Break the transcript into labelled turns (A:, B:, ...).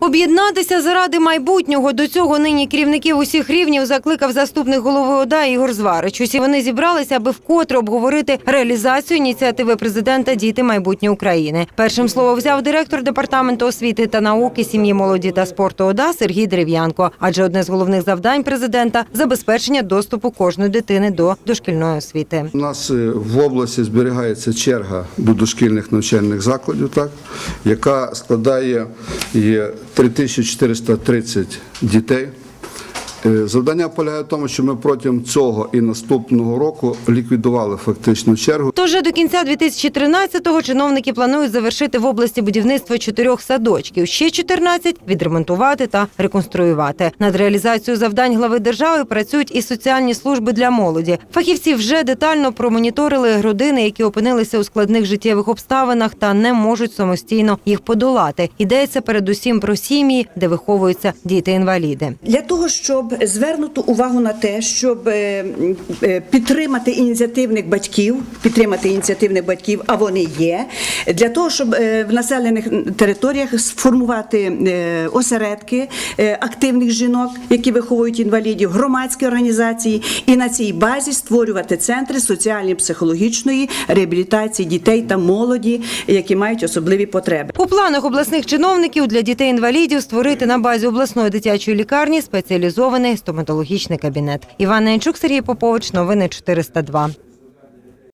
A: Об'єднатися заради майбутнього до цього нині керівників усіх рівнів закликав заступник голови ОДА Ігор Зварич. Усі вони зібралися, аби вкотре обговорити реалізацію ініціативи президента Діти майбутнє України. Першим слово взяв директор департаменту освіти та науки, сім'ї, молоді та спорту ОДА Сергій Дерев'янко. Адже одне з головних завдань президента забезпечення доступу кожної дитини до дошкільної освіти.
B: У нас е, в області зберігається черга до дошкільних навчальних закладів, так, яка складає 3430 дітей. Е, Завдання полягає в тому, що ми протягом цього і наступного року ліквідували фактично чергу.
A: Тож до кінця 2013-го чиновники планують завершити в області будівництво чотирьох садочків, ще 14 – відремонтувати та реконструювати. Над реалізацією завдань глави держави працюють і соціальні служби для молоді. Фахівці вже детально промоніторили родини, які опинилися у складних життєвих обставинах та не можуть самостійно їх подолати. Йдеться передусім про сім'ї, де виховуються діти-інваліди.
C: Для того, щоб звернути увагу на те, щоб е, е, підтримати ініціативних батьків, підтримати ініціативних батьків, а вони є, для того, щоб е, в населених територіях сформувати осередки активних жінок, які виховують інвалідів, громадські організації, і на цій базі створювати центри соціально-психологічної реабілітації дітей та молоді, які мають особливі потреби.
A: У планах обласних чиновників для дітей-інвалідів створити на базі обласної дитячої лікарні спеціалізований стоматологічний кабінет. Іван Ненчук, Сергій Попович, новини 402.